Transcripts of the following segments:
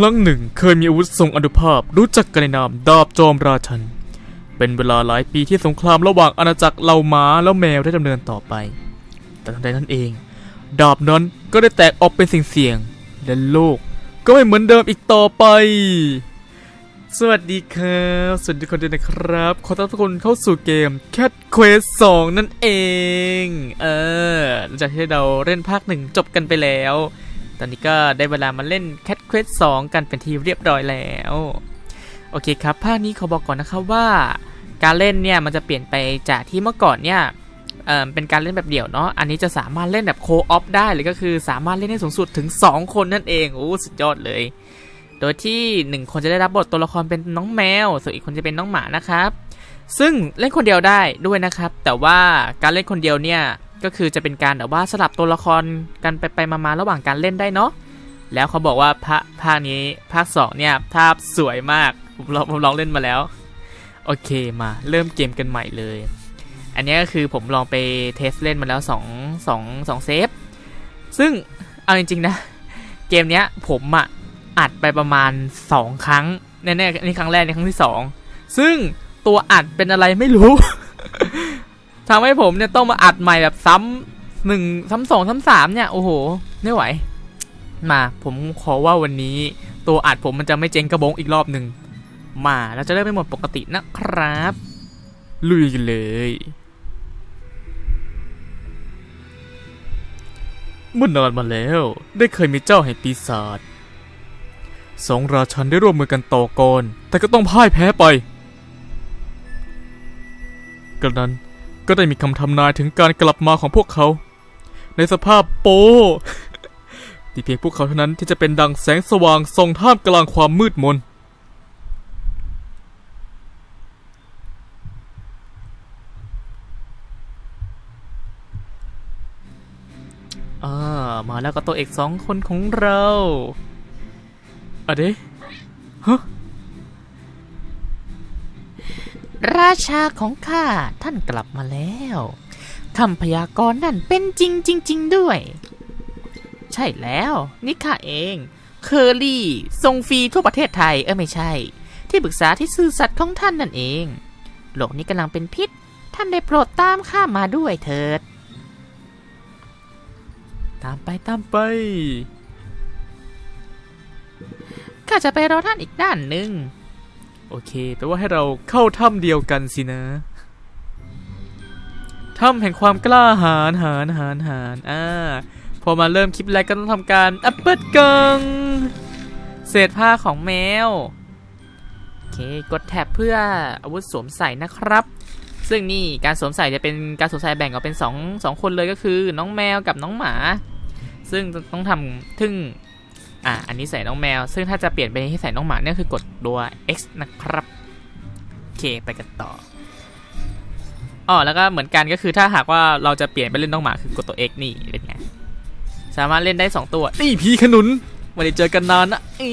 ครั้งหนึ่งเคยมีอาวุธทรงอนุภาพรู้จักกันในนามดาบจอมราชัน เป็นเวลาหลายปีที่สงครามระหว่างอาณาจักรเหล่าม้าแล้วแมวได้ดำเนินต่อไป แต่ทันใดนั้นเอง ดาบนั้นก็ได้แตกออกเป็นสิ่งเสียงและโลกก็ไม่เหมือนเดิมอีกต่อไป สวัสดีครับ สวัสดีคนด้วยนะครับ ขอต้อนรับทุกคนเข้าสู่เกม Cat Quest 2 นั่นเอง เออหลังจากที่เราเล่นภาคหนึ่งจบกันไปแล้ว ตอนนี้ก็ได้เวลามาเล่น Cat Quest 2 กันเป็นทีเรียบร้อยแล้ว โอเคครับ ภาคนี้ขอบอกก่อนนะครับว่า การเล่นเนี่ยมันจะเปลี่ยนไปจากที่เมื่อก่อนเนี่ยเเป็นการเล่นแบบเดี่ยวเนาะ อันนี้จะสามารถเล่นแบบโคออฟได้เลยก็คือสามารถเล่นได้สูงสุดถึง 2 คนนั่นเอง โอ้สุดยอดเลย โดยที่หนึ่งคนจะได้รับบทตัวละครเป็นน้องแมว ส่วนอีกคนจะเป็นน้องหมานะครับ ซึ่งเล่นคนเดียวได้ด้วยนะครับ แต่ว่าการเล่นคนเดียวเนี่ย ก็คือจะเป็นการแบบว่าสลับตัวละครกันไปไปมาๆระหว่างการเล่นได้เนาะแล้วเขาบอกว่าภาภาคนี้ภาค2เนี่ยภาพสวยมากผมลองผมลองเล่นมาแล้ว โอเคมาเริ่มเกมกันใหม่เลย อันนี้ก็คือผมลองไปเทสเล่นมาแล้ว2 2 2เซฟซึ่งเอาจริงๆนะ เกมเนี้ยผมอะอัดไปประมาณ 2 ครั้งแน่ๆนี่ครั้งแรกในครั้งที่ 2 ซึ่งตัวอัดเป็นอะไรไม่รู้ ทำให้ผมเนี่ยต้องมาอัดใหม่แบบซ้ำหนึ่งซ้ำสองซ้ำสามเนี่ย โอ้โห ไม่ไหว มาผมขอว่าวันนี้ ตัวอัดผมมันจะไม่เจ๊งกระบงอีกรอบหนึ่งมาเราจะได้ไม่หมดปกตินะครับ ลุยกันเลย เมื่อนานมาแล้ว ได้เคยมีเจ้าแห่งปีศาจสองราชันได้ร่วมมือกันต่อกรแต่ก็ต้องพ่ายแพ้ไปกระนั้น ก็ได้มีคำทำนายถึงการกลับมาของพวกเขา ในสภาพโปที่เพียงพวกเขาเท่านั้นที่จะเป็นดังแสงสว่างส่องท่ามกลางความมืดมนอ่ามาแล้วก็ตัวเอกสองคนของเราอะเดะฮะ ราชาของข้าท่านกลับมาแล้วคำพยากรณ์นั่นเป็นจริงจริง ๆ ด้วย ใช่แล้ว นี่ข้าเอง เคอรี่ทรงฟรีทั่วประเทศไทย เออไม่ใช่ ที่ปรึกษาที่ซื่อสัตย์ของท่านนั่นเอง โลกนี้กำลังเป็นพิษ ท่านได้โปรดตามข้ามาด้วยเถิด ตามไปตามไปข้าจะไปรอท่านอีกด้านหนึ่ง โอเคแปลว่าให้เราเข้าถ้ำเดียวกันสินะ ถ้ำแห่งความกล้าหาญหาญหาญหาญอ่า พอมาเริ่มคลิปแรกก็ต้องทำการอัปเปิลกังเศษผ้าของแมว โอเค กดแท็บเพื่ออาวุธสวมใส่นะครับ ซึ่งนี่การสวมใส่จะเป็นการสวมใส่แบ่งออกเป็น2 2คนเลยก็คือ น้องแมวกับน้องหมา ซึ่งต้องทำทึ่ง อะอันนี้ใส่น้องแมว ซึ่งถ้าจะเปลี่ยนไปให้ใส่น้องหมาเนี่ยคือกดตัว X นะครับโอเคไปกันต่ออ๋อแล้วก็เหมือนกันก็คือถ้าหากว่าเราจะเปลี่ยนไปเล่นน้องหมาคือกดตัว X นี่เป็นไงสามารถเล่นได้ 2 ตัวนี่พีขนุนไม่ได้เจอกันนานนะอี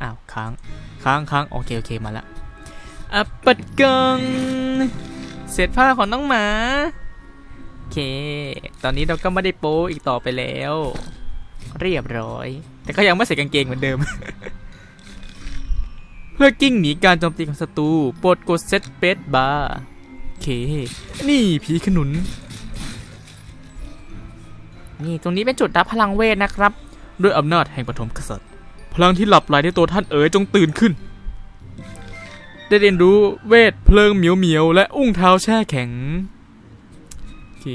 อ้าวค้างค้างค้างโอเคโอเคมาละอัปเปิลกังเศษผ้าของน้องหมา โอเค ตอนนี้เราก็ไม่ได้โป๊อีกต่อไปแล้ว เรียบร้อย แต่ก็ยังไม่ใส่กางเกงเหมือนเดิม เพื่อกิ้งหนีการโจมตีของศัตรูโปรดกดเซตเบสบาร์เค นี่ผีขนุน นี่ตรงนี้เป็นจุดรับพลังเวทนะครับ ด้วยอำนาจแห่งปฐมกษัตริย์ พลังที่หลับไหลในตัวท่านเอ๋ยจงตื่นขึ้น ได้เรียนรู้เวทเพลิงเหมียวเหมียวและอุ้งเท้าแช่แข็งโอเค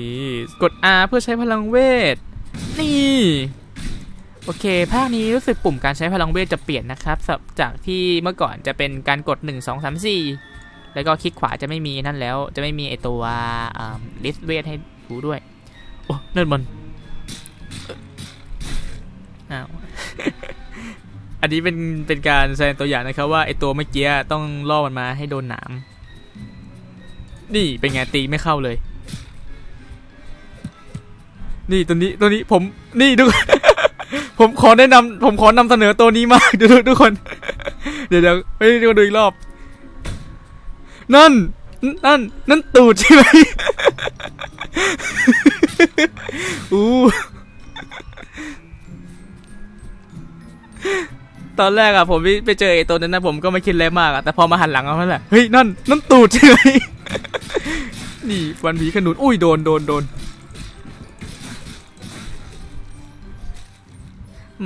กด R เพื่อใช้พลังเวท นี่ โอเค ภาคนี้รู้สึกปุ่มการใช้พลังเวทจะเปลี่ยนนะครับ จากที่เมื่อก่อนจะเป็นการกด 1 2 3 4 แล้วก็คลิกขวาจะไม่มีนั่นแล้ว จะไม่มีไอตัวลิสต์เวทให้ดูด้วย โอ้นั่นมันอ้าวอันนี้เป็นเป็นการแสดงตัวอย่างนะครับว่าไอตัวเมื่อกี้ต้องล่อมันมาให้โดนหนาม นี่เป็นไงตีไม่เข้าเลย นี่ตัวนี้ตัวนี้ผมนี่ทุก ผมขอแนะนำผมขอนำเสนอตัวนี้มากเดี๋ยวทุกคน เดี๋ยวเดี๋ยวไปดูดูอีกรอบ นั่น นั่น นั่นตูดใช่ไหมอู้ตอนแรกอะผมไปเจอไอ้ตัวนั้นนะผมก็ไม่คิดอะไรมากอะแต่พอมาหันหลังเอานั่นแหละเฮ้ยนั่นนั่นตูดใช่ไหมนี่ฟันผีขนุนอุ้ยโดนโดนโดน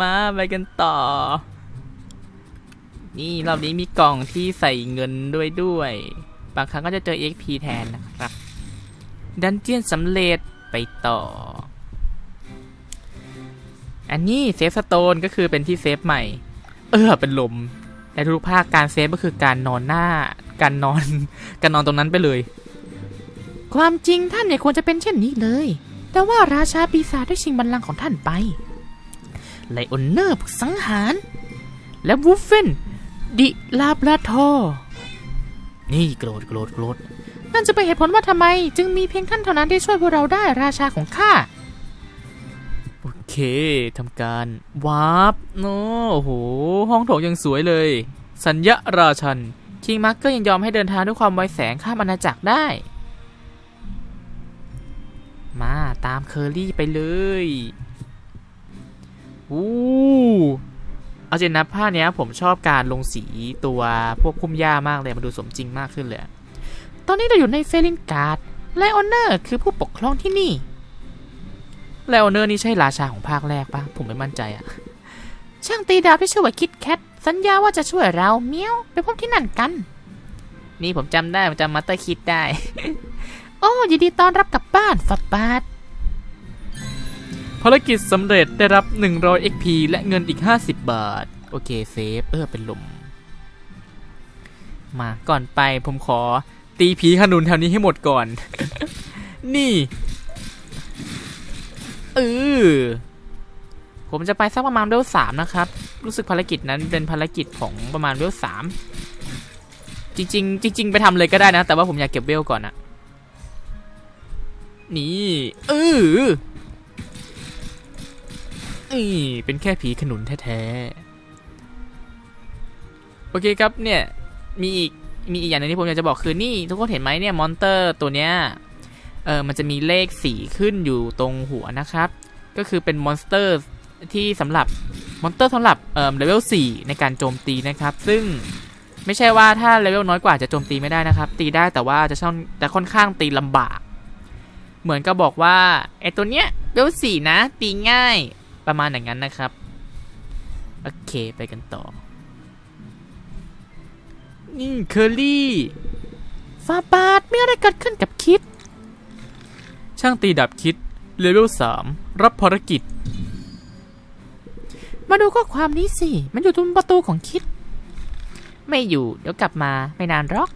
มาไปกันต่อ นี่รอบนี้มีกล่องที่ใส่เงินด้วยด้วย บางครั้งก็จะเจอ XP แทนนะครับ ดันเจียนสำเร็จไปต่อ อันนี้เซฟสโตนก็คือเป็นที่เซฟใหม่ เออเป็นลมแต่ทุกภาคการเซฟก็คือการนอนหน้า การนอน การนอนตรงนั้นไปเลย ความจริงท่านเนี่ยควรจะเป็นเช่นนี้เลย แต่ว่าราชาปีศาจได้ชิงบัลลังก์ของท่านไป ไลออนเนอร์ผู้สังหาร และวูฟเฟนดิลาบราทอร์นี่โกรธโกรธโกรธนั่นจะเป็นเหตุผลว่าทำไม จึงมีเพียงท่านเท่านั้นที่ช่วยพวกเราได้ราชาของข้า โอเคทำการวาร์ปโน้โอ้โห ห้องโถงยังสวยเลย สัญญาราชันคิงมาร์เกอร์ยังยอมให้เดินทางด้วยความไวแสงข้ามอาณาจักรได้ มาตามเคอรี่ไปเลย อู้เอาจริงนะภาคเนี้ยผมชอบการลงสีตัวพวกพุ่มหญ้ามากเลยมันดูสมจริงมากขึ้นเลย ตอนนี้เราอยู่ในเฟลินการ์ดไลออนเนอร์คือผู้ปกครองที่นี่ไลออนเนอร์นี่ใช่ราชาของภาคแรกปะผมไม่มั่นใจอะช่างตีดาบที่ชื่อว่าคิดแคทสัญญาว่าจะช่วยเราเมียวไปพบที่นั่นกัน นี่ผมจำได้ผมจำมาสเตอร์คิดได้ โอ้ยินดีต้อนรับกลับบ้านฟับบาท ภารกิจสำเร็จได้รับ 100 XP และเงินอีก 50 บาท โอเคเซฟ เออ เป็นลม มาก่อนไปผมขอตีผีขนุนแถวนี้ให้หมดก่อน นี่เออผมจะไปสักประมาณเวลสามนะครับ รู้สึกภารกิจนั้นเป็นภารกิจของประมาณเวลสามจริงๆจริง ๆ ไปทำเลยก็ได้นะ แต่ว่าผมอยากเก็บเวลก่อนอะนี่เออ นี่เป็นแค่ผีขนุนแท้ๆ โอเคครับเนี่ย มีอีก มีอีกอย่างหนึงที่ผมอยากจะบอกคือนี่ ทุกคนเห็นไหมเนี่ยมอนเตอร์ตัวเนี้ย เออมันจะมีเลขสีขึ้นอยู่ตรงหัวนะครับ ก็คือเป็นมอนสเตอร์ที่สำหรับมอนสเตอร์สำหรับเอ่อเลเวล4ในการโจมตีนะครับ ซึ่งไม่ใช่ว่าถ้าเลเวลน้อยกว่าจะโจมตีไม่ได้นะครับ ตีได้แต่ว่าจะช่องจะค่อนข้างตีลำบาก เหมือนก็บอกว่าไอตัวเนี้ยเลเวล4นะ ตีง่าย ประมาณอย่างนั้นนะครับ โอเคไปกันต่อ นี่เคอรี่ฟาบาทมีอะไรเกิดขึ้นกับคิด ช่างตีดับคิดเลเวล3รับภารกิจ มาดูข้อความนี้สิ มันอยู่ตรงประตูของคิด ไม่อยู่เดี๋ยวกลับมาไม่นานหรอก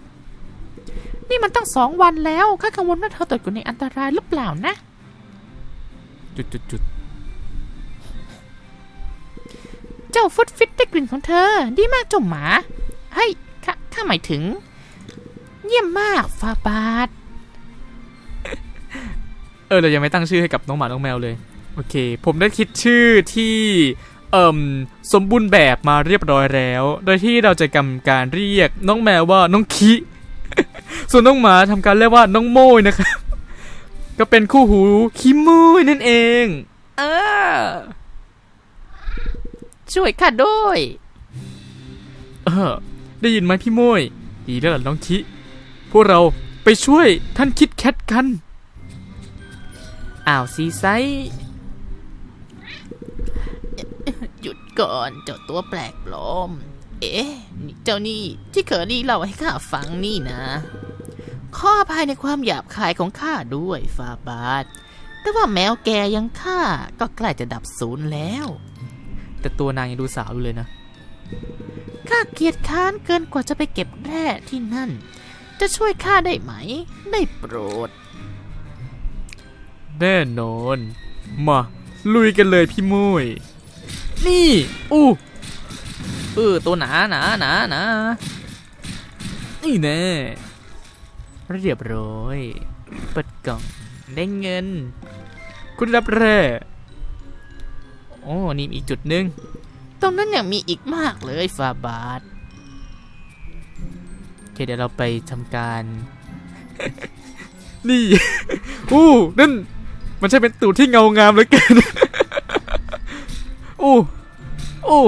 นี่มันตั้งสองวันแล้ว ข้ากังวลว่าเธอตกอยู่ในอันตรายหรือเปล่านะ จุดจุดจุด เจ้าฟุตฟิตได้กลิ่นของเธอ ดีมากเจ้าหมา เฮ้ยข้าข้าหมายถึง เยี่ยมมากฟาบาทเออเรายังไม่ตั้งชื่อให้กับน้องหมาน้องแมวเลย โอเค ผมได้คิดชื่อที่เอ่มสมบูรณ์แบบมาเรียบร้อยแล้ว โดยที่เราจะกำการเรียกน้องแมวว่าน้องคิส่วนน้องหมาทำการเรียกว่าน้องโมยนะครับ ก็เป็นคู่หูคิมุยนั่นเอง เออ ช่วยข้าด้วยเออได้ยินไหมพี่โมยดีแล้วล่ะน้องคิ พวกเราไปช่วยท่านคิดแคทกัน อ้าวซีไซหยุดก่อนเจ้าตัวแปลกปลอม เอ๊ะนี่เจ้านี่ที่เคอรี่เล่าให้ข้าฟังนี่นะ ข้อภายในความหยาบคายของข้าด้วยฟาบาทแต่ว่าแมวแกยังข้าก็ใกล้จะดับศูนย์แล้ว แต่ตัวนางยังดูสาวอยู่เลยนะข้าเกียจค้านเกินกว่าจะไปเก็บแร่ที่นั่น จะช่วยข้าได้ไหม ได้โปรด แน่นอน มา ลุยกันเลยพี่มุ้ยนี่ อู้เออตัวหนาหนาหนาหนานี่แน่เรียบร้อย เปิดกล่องได้เงิน คุณรับแร่ โอ้นี่อีกจุดหนึ่งตรงนั้นยังมีอีกมากเลยฟาบาทโอเคเดี๋ยวเราไปทำการ นี่อู้นั่นมันใช่เป็นตูดที่เงางามเลยอกินอู้อู้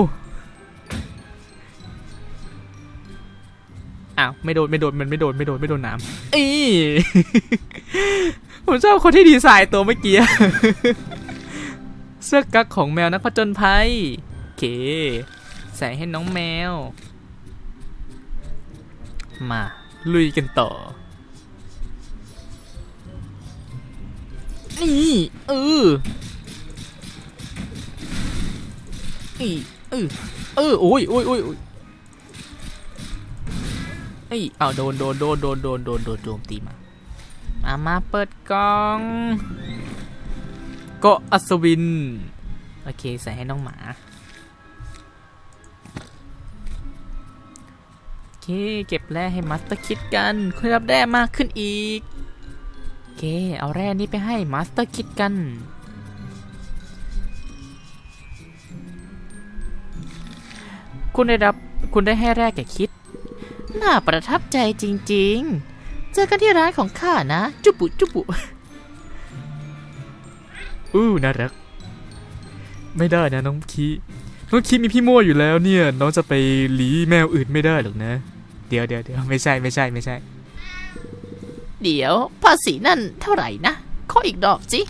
อ้าวไม่โดนไม่โดนมันไม่โดนไม่โดนไม่โดนน้ำอีผมชอบคนที่ดีไซน์ตัวเมื่อกี้ เสื้อกั๊กของแมวนักผจญภัยโอเค ใส่ให้น้องแมว มา ลุยกันต่อ นี่เอออีเออเออโอ้ยโอ้ยโอ้ยโอ้ยเอ้ยเอาโดนโดนโดนโดนโดนโดนโดนโจมตีมา มา มาเปิดกล่อง ก็อัศวิน โอเค ใส่ให้น้องหมา โอเค เก็บแร่ให้มัสเตอร์คิดกันคุณรับแร่มากขึ้นอีก โอเค เอาแร่นี้ไปให้มาสเตอร์คิดกันคุณได้รับคุณได้ให้แร่แก่คิด น่าประทับใจจริง ๆ เจอกันที่ร้านของข้านะ จุบุจุบุ อู้น่ารัก ไม่ได้นะน้องคีน้องคีมีพี่โม่อยู่แล้วเนี่ย น้องจะไปหลีแมวอื่นไม่ได้หรอกนะ เดี๋ยวเดี๋ยวเดี๋ยวไม่ใช่ไม่ใช่ไม่ใช่ เดี๋ยวภาษีนั่นเท่าไหร่นะขออีกดอกสิ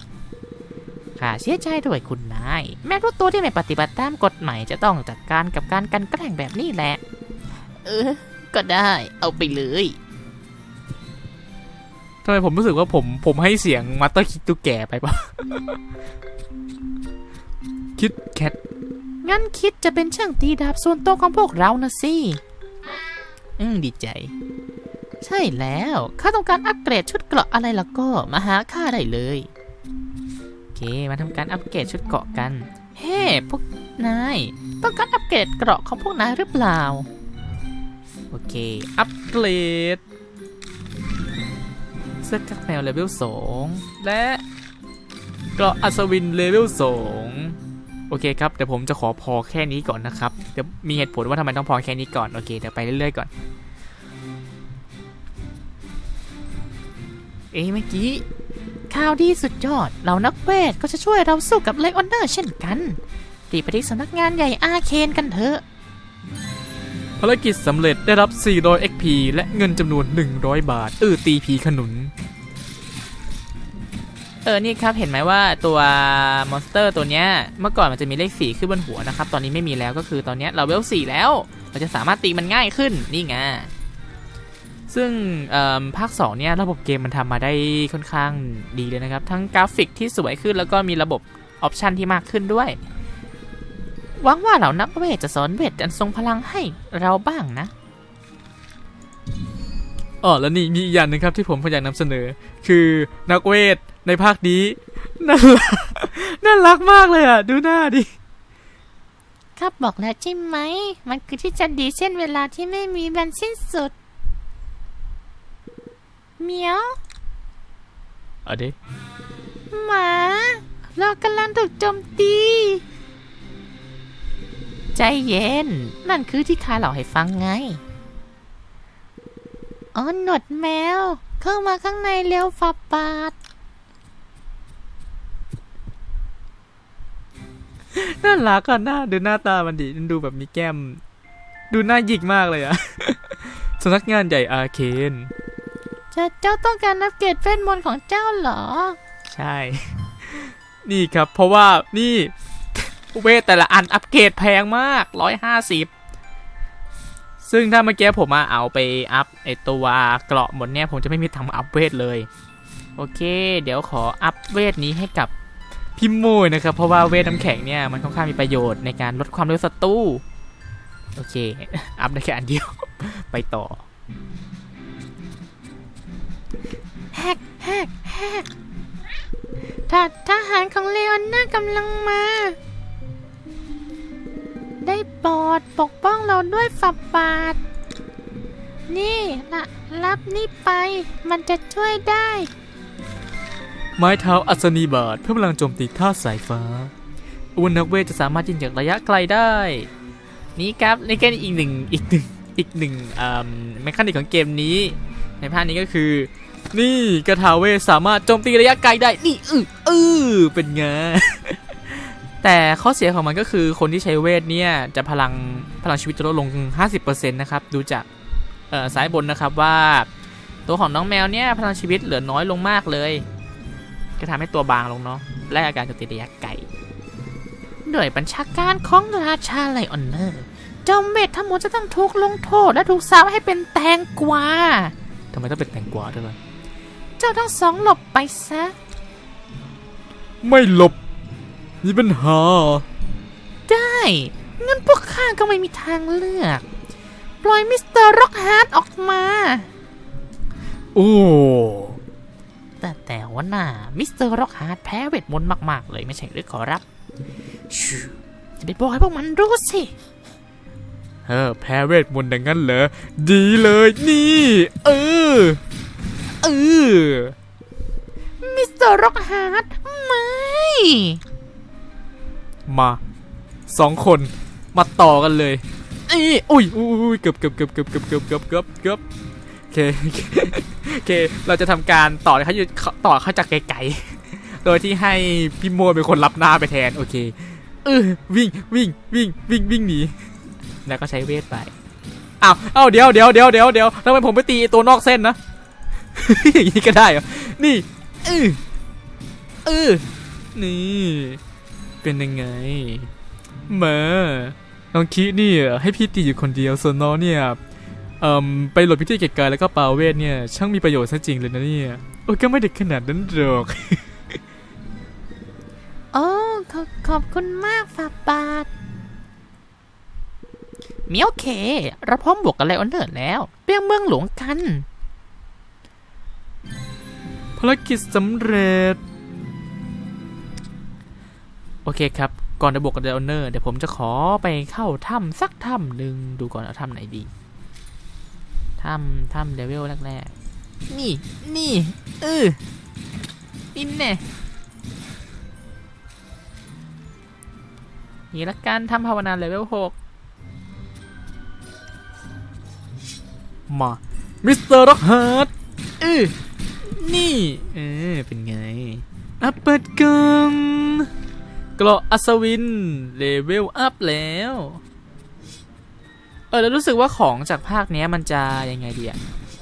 ข้าเสียใจด้วยคุณนาย แม้รู้ตัวที่ไม่ปฏิบัติตามกฎหมายจะต้องจัดการกับการกันแกล้งแบบนี้แหละ เออ ก็ได้เอาไปเลย ทำไมผมรู้สึกว่าผมผมให้เสียงมัตเตอร์คิดตูแก่ไปปะคิดแคทงั้นคิดจะเป็นช่างตีดาบส่วนตัวของพวกเรานะสิ อืมดีใจ ใช่แล้ว ข้าต้องการอัปเกรดชุดเกราะอะไรแล้วก็มาหาข้าได้เลย โอเค มาทำการอัปเกรดชุดเกราะกัน เฮ้พวกนาย ต้องการอัปเกรดเกราะของพวกนายหรือเปล่า โอเค อัปเกรดเสื้อกั๊กแมวเลเวลสองและเกราะอัศวินเลเวลสองโอเคครับเดี๋ยวผมจะขอพอแค่นี้ก่อนนะครับเดี๋ยวมีเหตุผลว่าทำไมต้องพอแค่นี้ก่อนโอเคเดี๋ยวไปเรื่อยๆก่อน เอ้เมื่อกี้ข่าวดีสุดยอดเรานักเวทก็จะช่วยเราสู้กับไลออนเนอร์เช่นกันรีบไปที่สำนักงานใหญ่อาเคนกันเถอะภารกิจสำเร็จได้รับ 400 XP และเงินจำนวน 100 บาท เออตีผีขนุน เออ นี่ครับเห็นไหมว่าตัวมอนสเตอร์ตัวเนี้ยเมื่อก่อนมันจะมีเลขสี่ขึ้นบนหัวนะครับ ตอนนี้ไม่มีแล้วก็คือตอนเนี้ยเราเวลสี่แล้ว เราจะสามารถตีมันง่ายขึ้นนี่ไงซึ่งภาค2เนี่ยระบบเกมมันทำมาได้ค่อนข้างดีเลยนะครับ ทั้งกราฟิกที่สวยขึ้นแล้วก็มีระบบออปชันที่มากขึ้นด้วยหวังว่าเหล่านักเวทจะสอนเวทอันทรงพลังให้เราบ้างนะอ๋อแล้วนี่มีอีกอย่างหนึ่งครับที่ผมอยากนำเสนอ คือนักเวท ในภาคนี้น่ารักน่ารักมากเลยอะ ดูหน้าดิครับบอกแล้วใช่ไหม มันคือที่จะดีเช่นเวลาที่ไม่มีวันสิ้นสุดเหมียวเอาดิหมา เรากำลังถูกโจมตี ใจเย็น นั่นคือที่ข้าเล่าให้ฟังไง อ๋อหนวดแมว เข้ามาข้างในเร็วฝาบาท น่ารักอะหน้าดูหน้าตามันดิมันดูแบบมีแก้ม ดูหน้าหยิกมากเลยอะสำนักงานใหญ่อาเคนเจ้าเจ้าต้องการอัปเกรดเวทมนต์ของเจ้าเหรอ ใช่ นี่ครับ เพราะว่านี่เวทแต่ละอันอัปเกรดแพงมากร้อยห้าสิบซึ่งถ้าเมื่อกี้ผมมาเอาไปอัพไอตัวเกราะหมดเนี่ยผมจะไม่มีทางอัพเวทเลย โอเค เดี๋ยวขออัพเวทนี้ให้กับ พี่โมยนะครับเพราะว่าเวทน้ำแข็งเนี่ยมันค่อนข้างมีประโยชน์ในการลดความเร็วศัตรูโอเค อัพได้แค่อันเดียว ไปต่อแฮกแฮกแฮกทหารของเลออนน่ากำลังมา ได้โปรดปกป้องเราด้วยฝับบาท นี่ละรับนี่ไป มันจะช่วยได้ ไม้เท้าอัศนีบาทเพื่อพลังโจมตีท่าสายฟ้าอาวุธนักเวทจะสามารถยิงจากระยะไกลได้ นี่ครับนี่แค่อีกหนึ่งอีกหนึ่งอีกหนึ่งอ่าแมคานิกของเกมนี้ ในภาคนี้ก็คือ นี่กระทาเวทสามารถโจมตีระยะไกลได้ นี่อืออือเป็นไงแต่ข้อเสียของมันก็คือคนที่ใช้เวทเนี่ยจะพลังพลังชีวิตจะลดลง 50%นะครับดูจากเอ่อซ้ายบนนะครับว่า ตัวของน้องแมวเนี่ยพลังชีวิตเหลือน้อยลงมากเลย ก็ทำให้ตัวบางลงเนาะและอาการโจมตีระยะไกลด้วยบัญชาการของราชาไลออนเนอร์เจ้าเม็ดทั้งหมดจะต้องถูกลงโทษและถูกสาปให้เป็นแตงกวาทำไมต้องเป็นแตงกวาด้วยวะเจ้าทั้งสองหลบไปซะ ไม่หลบมีปัญหา ได้งั้นพวกข้าก็ไม่มีทางเลือก ปล่อยมิสเตอร์ร็อกฮาร์ดออกมา โอ้ แต่แต่ว่าน่ามิสเตอร์ร็อกฮาร์ดแพ้เวทมนต์มาก ๆ เลยไม่ใช่หรือขอรับชูจะไปบอกให้พวกมันรู้สิเออแพ้เวทมนต์ดังนั้นเหรอ ดีเลยนี่ เออ เออ มิสเตอร์ร็อกฮาร์ดไม่ มาสองคนมาต่อกันเลยอีอุ้ยอุ้ยอุ้ยเกือบเกือบเกือบเกือบเกือบเกือบเกือบเกือบ เกือบโอเคโอเค เราจะทำการต่อเขาอยู่ต่อเขาจากไกลๆ โดยที่ให้พี่โมเป็นคนรับหน้าไปแทน โอเค เออวิ่งวิ่งวิ่งวิ่งวิ่งหนี แล้วก็ใช้เวทไป อ้าวอ้าวเดี๋ยวเดี๋ยวเดี๋ยวเดี๋ยวเดี๋ยวทำไมผมไปตีตัวนอกเส้นนะอย่างนี้ก็ได้เหรอ นี่เออเออนี่ เป็นยังไงแหมาน้องคิเนี่ยให้พี่ตีอยู่คนเดียว ส่วนน้องเนี่ย เอ่มไปหลบพิธีเกตกายแล้วก็ปาเวทเนี่ย ช่างมีประโยชน์ซะจริงเลยนะเนี่ย โอ้ยก็ไม่เด็กขนาดนั้นหรอกโอ้ขอบขอบคุณมากฝาบาทมีโอเค เราพร้อมบวกกันไลออนเนอร์แล้วเปียงเมืองหลวงกัน ภารกิจสำเร็จ โอเคครับ ก่อนจะบวกกับเดลเนอร์เดี๋ยวผมจะขอไปเข้าถ้ำสักถ้ำหนึ่งดูก่อนเอาถ้ำไหนดี ถ้ำถ้ำเลเวลแรกๆนี่ นี่เอออินเน่นี่ละกันทำภาวนาเลเวลหกมา มิสเตอร์ร็อกฮาร์ดเออนี่ เออ เป็นไง อัปเปิดกันเกราะอัศวิน เลเวลอัพแล้วเออแล้วรู้สึกว่าของจากภาคเนี้ยมันจะยังไงดีอะ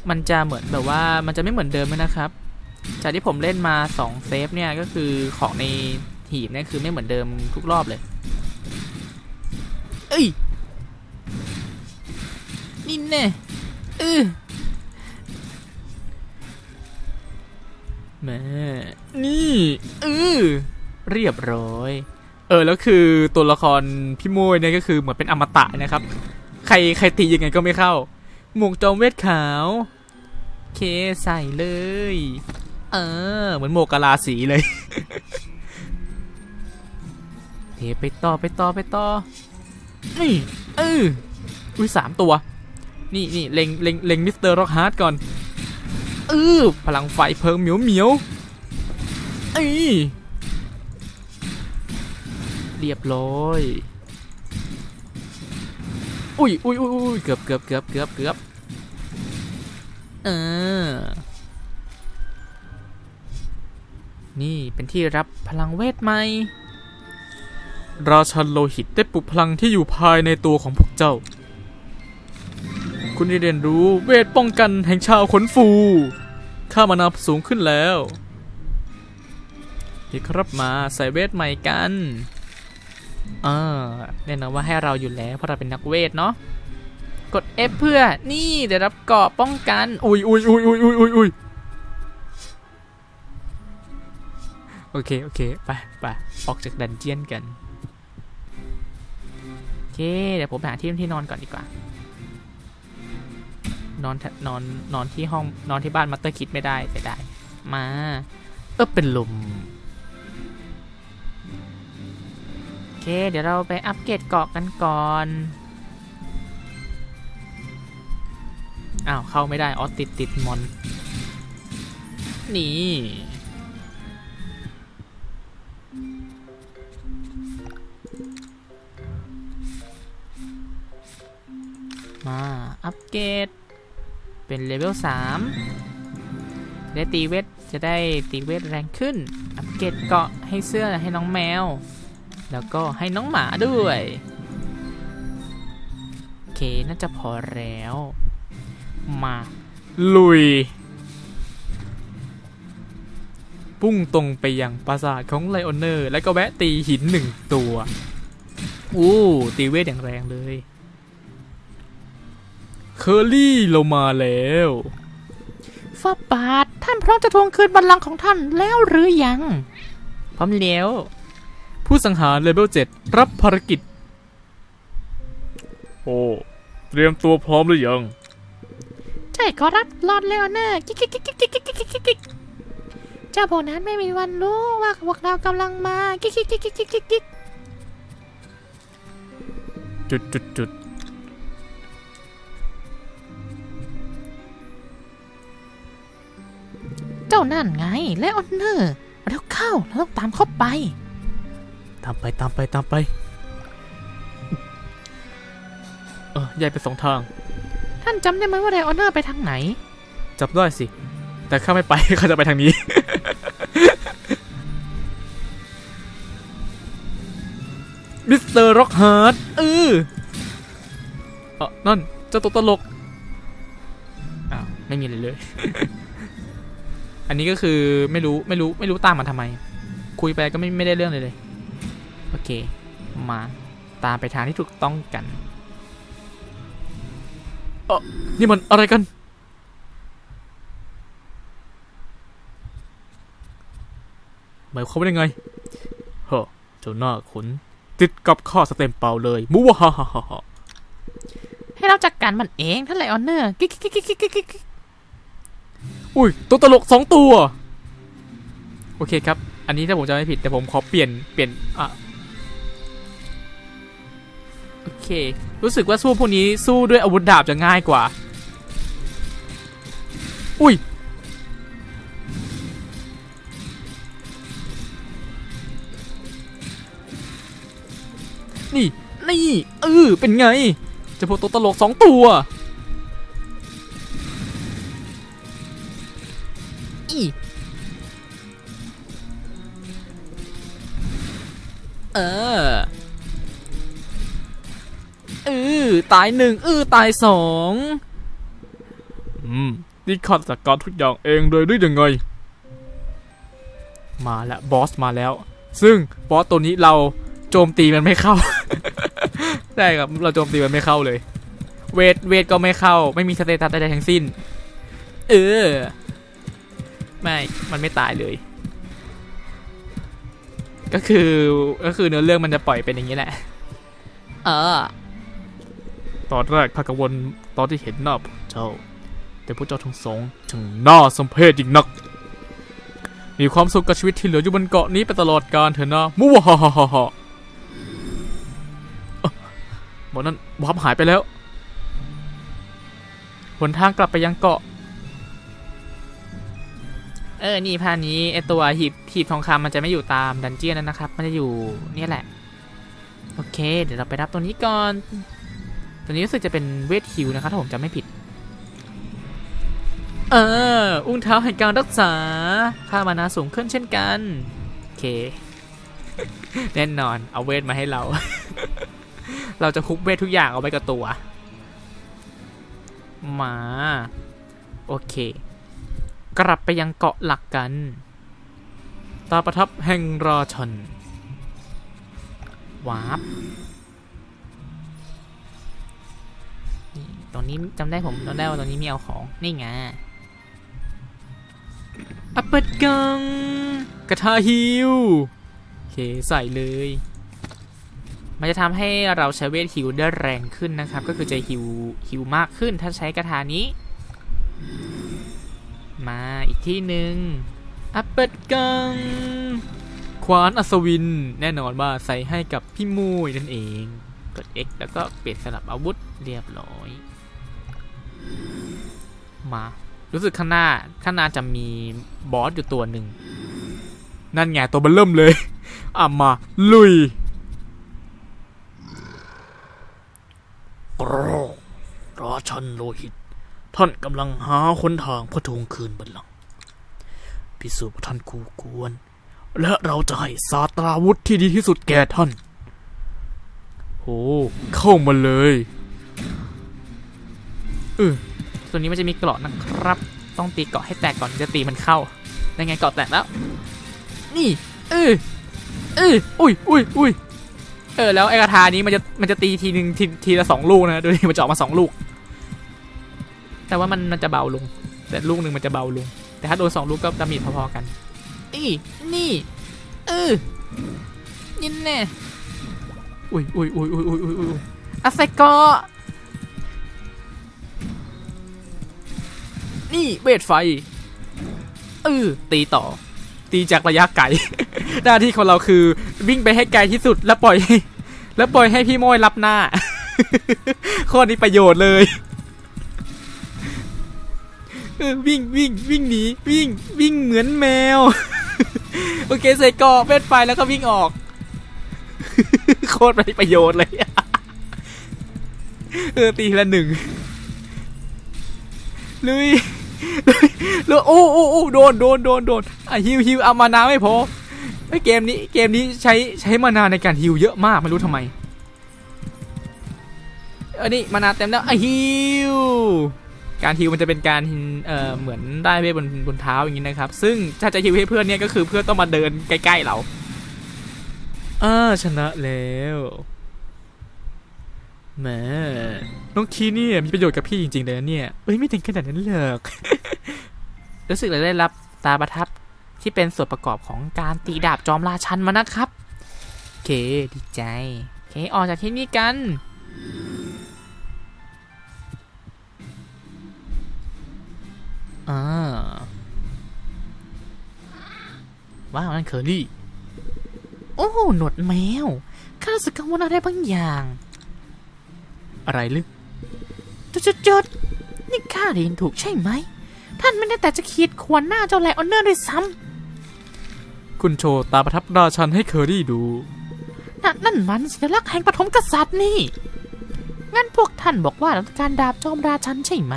มันจะเหมือนแบบว่ามันจะไม่เหมือนเดิมนะครับ จากที่ผมเล่นมา2เซฟเนี่ยก็คือของในหีบเนี่ยคือไม่เหมือนเดิมทุกรอบเลย เอ้ยนี่แน่เออแม่นี่เออเรียบร้อย เออแล้วคือตัวละครพี่โมยเนี่ยก็คือเหมือนเป็นอมตะนะครับ ใครใครตียังไงก็ไม่เข้า หมวกจอมเวทขาวเคใส่เลย เออ เหมือนหมวกกะลาสีเลย เทไปต่อไปต่อไปต่อนี่เอออุ้ยสามตัว นี่นี่เล็งเล็งเล็งมิสเตอร์ร็อกฮาร์ดก่อนเออพลังไฟเพิงเหมียวเหมียวเอ้ยเรียบร้อย อุ้ยอุ้ยอุ้ยอุ้ยเกือบเกือบเกือบเกือบเกือบเออ นี่เป็นที่รับพลังเวทใหม่ ราชันโลหิตได้ปลุกพลังที่อยู่ภายในตัวของพวกเจ้า คุณได้เรียนรู้เวทป้องกันแห่งชาวขนฟูค่ามานาสูงขึ้นแล้วนี่ครับมาใส่เวทใหม่กัน เออแน่นอนว่าให้เราอยู่แล้วเพราะเราเป็นนักเวทเนาะกด F เพื่อนี่ได้รับเกราะป้องกันอุ้ยอุ้ยอุ้ยอุ้ยอุ้ยอุ้ยอุ้ยโอเคโอเคไปไปออกจากดันเจียนกันโอเคเดี๋ยวผมไปหาที่ที่นอนก่อนดีกว่า นอนทะนอนนอนที่ห้องนอนที่บ้านมัตเตอร์คิดไม่ได้แต่ได้มา เออเป็นลม เค เดี๋ยวเราไปอัปเกรดเกาะกันก่อน อ้าว เข้าไม่ได้อ๋อติดติดมอน นี่ มาอัปเกรด เป็นเลเวล3ได้ตีเวทจะได้ตีเวทแรงขึ้น อัปเกรดเกาะให้เสื้อให้น้องแมว แล้วก็ให้น้องหมาด้วย โอเค น่าจะพอแล้ว มา ลุย พุ่งตรงไปยังปราสาทของไลออนเนอร์ แล้วก็แวะตีหินหนึ่งตัว อู้ ตีเวทอย่างแรงเลย เคอรี่เรามาแล้วฟาบาท ท่านพร้อมจะทวงคืนบัลลังก์ของท่านแล้วหรือยัง พร้อมแล้ว ผู้สังหารเลเวล7รับภารกิจ โอ้ เตรียมตัวพร้อมหรือยัง ใช่ขอรับรอดแลโอน่กิ๊กกิ๊กกิ๊กกิ๊กกิ๊กกิ๊กกิ๊กเจ้าโวนั้ไม่มีวันรู้ว่าพวกเรากำลังมากิ๊กกิ๊กกิ๊กกิ๊กกิ๊กกิ๊กจุดจุดจุดเจ้านั่นไงและอนเนอร์เร็วเข้าเราต้องตามเข้าไป ตามไปตามไปตามไป เออแยกไปสองทาง ท่านจำได้ไหมว่าเลโอเนอร์ไปทางไหน จับได้สิ แต่ข้าไม่ไป ข้าจะไปทางนี้ มิสเตอร์ร็อกฮาร์ดเออเออนั่นเจ้าตัวตลก อ้าว ไม่มีอะไรเลย อันนี้ก็คือไม่รู้ไม่รู้ไม่รู้ตามมันทำไม คุยไปก็ไม่ไม่ได้เรื่องเลยเลย โอเค มาตามไปทางที่ถูกต้องกันเออนี่มันอะไรกัน หมายความว่ายังไงเฮ้อเจ้าหน้าขนติดกับข้าสเต็มเปล่าเลยมูวะฮ่าฮ่าฮ่าฮ่าให้เราจัดการมันเองท่านเลโอเนอร์กิ๊กกิ๊กกิ๊กกิ๊กกิ๊กกิ๊กอุ้ย ตัวตลกสองตัว โอเคครับ อันนี้ถ้าผมจะไม่ผิดแต่ผมขอเปลี่ยนเปลี่ยนอะ โอเค รู้สึกว่าสู้พวกนี้สู้ด้วยอาวุธดาบจะง่ายกว่า อุ้ย นี่ นี่เออเป็นไง จะพวกตัวตลกสองตัวอีเออ ออตายหนึ่งเออตายสองอืมนี่ข้าจัดการทุกอย่างเองเลยหรือยังไง มาแล้วบอสมาแล้ว ซึ่งบอสตัวนี้เราโจมตีมันไม่เข้าใช่ครับเราโจมตีมันไม่เข้าเลย เวทเวทก็ไม่เข้า ไม่มีสเตตัสใดๆทั้งสิ้น เออ ไม่ มันไม่ตายเลย ก็คือก็คือเนื้อเรื่องมันจะปล่อยเป็นอย่างนี้แหละ เออ ตอนแรกข้ากังวลตอนที่เห็นหน้าพวกเจ้า แต่พวกเจ้าทั้งสองช่างน่าสมเพชยิ่งนัก มีความสุขกับชีวิตที่เหลืออยู่บนเกาะนี้ไปตลอดกาลเถอะนะมูวะฮ่าฮ่าฮ่าฮ่าเอ้อหมอนั่นวับหายไปแล้วหนทางกลับไปยังเกาะ เออ นี่พานี้ไอตัวหีบหีบทองคำมันจะไม่อยู่ตามดันเจียนนั้นนะครับ มันจะอยู่เนี่ยแหละ โอเค เดี๋ยวเราไปรับตัวนี้ก่อน ตัวนี้รู้สึกจะเป็นเวทฮิวนะครับถ้าผมจำไม่ผิด เออ อุ้งเท้าแห่งการรักษา ค่ามานาสูงขึ้นเช่นกัน โอเค แน่นอน เอาเวทมาให้เรา เราจะคุกเวททุกอย่างเอาไว้กับตัว มา โอเค กลับไปยังเกาะหลักกัน ตาประทับแห่งราชันวาร์ป ตรงนี้จำได้ผมจำได้ว่าตรงนี้มีเอาของ นี่ไงอัปเปิดกังกระทาฮิวโอเคใส่เลย มันจะทำให้เราใช้เวทฮิวได้แรงขึ้นนะครับ ก็คือจะฮิวฮิวมากขึ้นถ้าใช้กระทานี้ มาอีกที่หนึ่งอัปเปิดกังควานอัศวิน แน่นอนว่าใส่ให้กับพี่มุยนั่นเอง กด X แล้วก็เปลี่ยนสลับอาวุธเรียบร้อย มา รู้สึกข้างหน้าข้างหน้าจะมีบอสอยู่ตัวหนึ่ง นั่นไงตัวเบันเริ่มเลย อะมา ลุยราชันโลหิต ท่านกำลังหาหนทางเพื่อทวงคืนบัลลังก์พิสูจน์ว่าท่านคู่ควรและเราจะให้ศาสตราวุธที่ดีที่สุดแก่ท่านโอ้เข้ามาเลยเออ ตัวนี้มันจะมีเกราะนะครับ ต้องตีเกราะให้แตกก่อนจะตีมันเข้ายังไงเกราะแตกแล้ว นี่ เออเอออุ้ยอุ้ยอุ้ยเออแล้วไอ้กระทานี้มันจะมันจะตีทีหนึ่งทีทีละสองลูกนะดูดิมันจะออกมาสองลูก แต่ว่ามันมันจะเบาลง แต่ลูกหนึ่งมันจะเบาลง แต่ถ้าโดนสองลูกก็ดาเมจพอๆกันอีนี่เออนี่แน่อุ้ยอุ้ยอุ้ยอุ้ยอุ้ยอุ้ยอุ้ยอาไซโก นี่เวทไฟเออตีต่อ ตีจากระยะไกล หน้าที่ของเราคือ วิ่งไปให้ไกลที่สุดแล้วปล่อยให้ แล้วปล่อยให้พี่โมยรับหน้า ข้อนี้ประโยชน์เลยเออวิ่งวิ่งวิ่งหนีวิ่งวิ่งเหมือนแมว โอเคใส่กราะเวทไฟแล้วก็วิ่งออก โคตรไรประโยชน์เลยเออตีละหนึ่งลุย ลุยลุยโอ้โอ้โอ้โดนโดนโดนโดนอะฮิวฮิวเอามานาไม่พอไอเกมนี้เกมนี้ใช้ใช้มานาในการฮิวเยอะมากไม่รู้ทำไมเออนี่มานาเต็มแล้วไอฮิวการฮิวมันจะเป็นการเอ่อเหมือนได้เวทบนบนเท้าอย่างนี้นะครับ ซึ่งถ้าจะฮิวให้เพื่อนเนี่ยก็คือเพื่อนต้องมาเดินใกล้ๆเรา เอ่าชนะแล้ว แหมน้องคีนี่มีประโยชน์กับพี่จริงๆเลยนะเนี่ยเอ้ยไม่ถึงขนาดนั้นหรอกรู้สึกเลยได้รับตาประทับที่เป็นส่วนประกอบของการตีดาบจอมราชันมานะครับโอเคดีใจโอเคออกจากที่นี่กันอ่าว้าวนั่นเคอรี่ โอ้หนวดแมวข้ารู้สึกกังวลอะไรบางอย่าง อะไรลึกจุดจุดจุดนี่ข้าเรียนถูกใช่ไหม ท่านไม่ได้แต่จะขีดขวนหน้าเจ้าไลออนเนอร์ด้วยซ้คุณโชว์ตาประทับราชันให้เคอรี่ดูำนั่นนั่นมันสัญลักษณ์แห่งปฐมกษัตริย์นี่ งั้นพวกท่านบอกว่าเราต้องการดาบจอมราชันใช่ไหม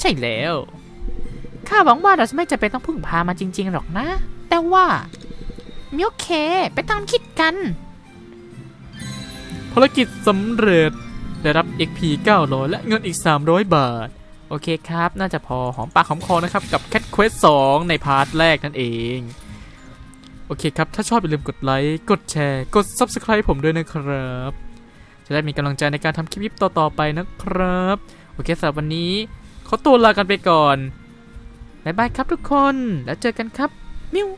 ใช่แล้ว ข้าหวังว่าเราจะไม่จำเป็นต้องพึ่งพามาจริง ๆ หรอกนะ แต่ว่ามิโอเค ไปตามคิดกัน ภารกิจสำเร็จ ได้รับ XP 900 และเงินอีก 300 บาท โอเคครับ น่าจะพอหอมปากหอมคอนะครับ กับ Cat Quest 2 ในพาร์ทแรกนั่นเอง โอเคครับ ถ้าชอบอย่าลืมกดไลค์ กดแชร์ กด Subscribe ผมด้วยนะครับ จะได้มีกำลังใจในการทำคลิปต่อๆไปนะครับ โอเคสำหรับวันนี้ ขอตัวลากันไปก่อนบ๊ายบายครับทุกคน แล้วเจอกันครับ มิว